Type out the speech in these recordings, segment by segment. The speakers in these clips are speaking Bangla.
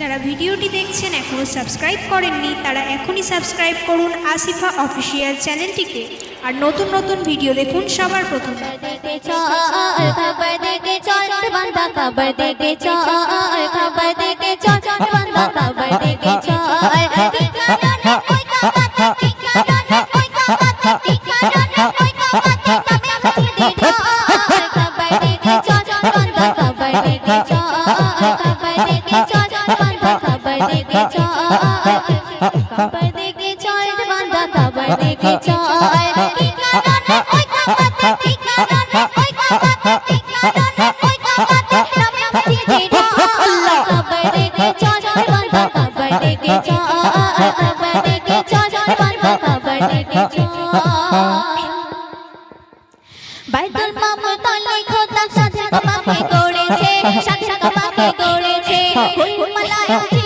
যারা ভিডিওটি দেখছেন এখনও সাবস্ক্রাইব করেননি, তারা এখনই সাবস্ক্রাইব করুন আসিফা অফিসিয়াল চ্যানেলটিকে। আর নতুন নতুন ভিডিও দেখুন সবার প্রথমে। দেখে চল খবর বান্দা খবর চল বান্দা তলে খোদা করেছে করেছে করেছে মালায়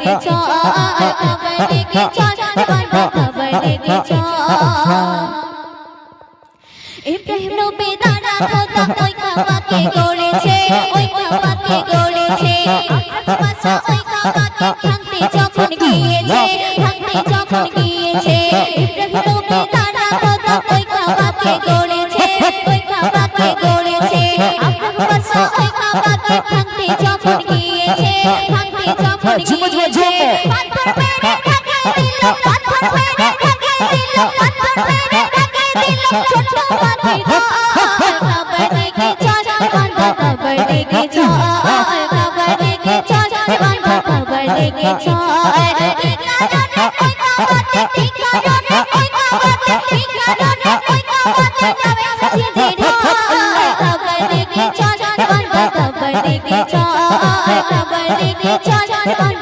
দেখে চল খবর দেখে চল খবর দেখে চল ইব্রাহিম নবী দানা খোদা ওই কাবাকে গড়েছে, ওই কাবাকে গড়েছে। আকাশে ওই কাবাকে ভাঙতে যখন গিয়েছে, ভাঙতে যখন গিয়েছে। ইব্রাহিম নবী দানা খোদা ওই কাবাকে গড়েছে, ওই কাবাকে গড়েছে। আকাশে ওই কাবাকে ভাঙতে যখন গিয়েছে ঝুমো, ঝুমো, ঝুমো। পাথর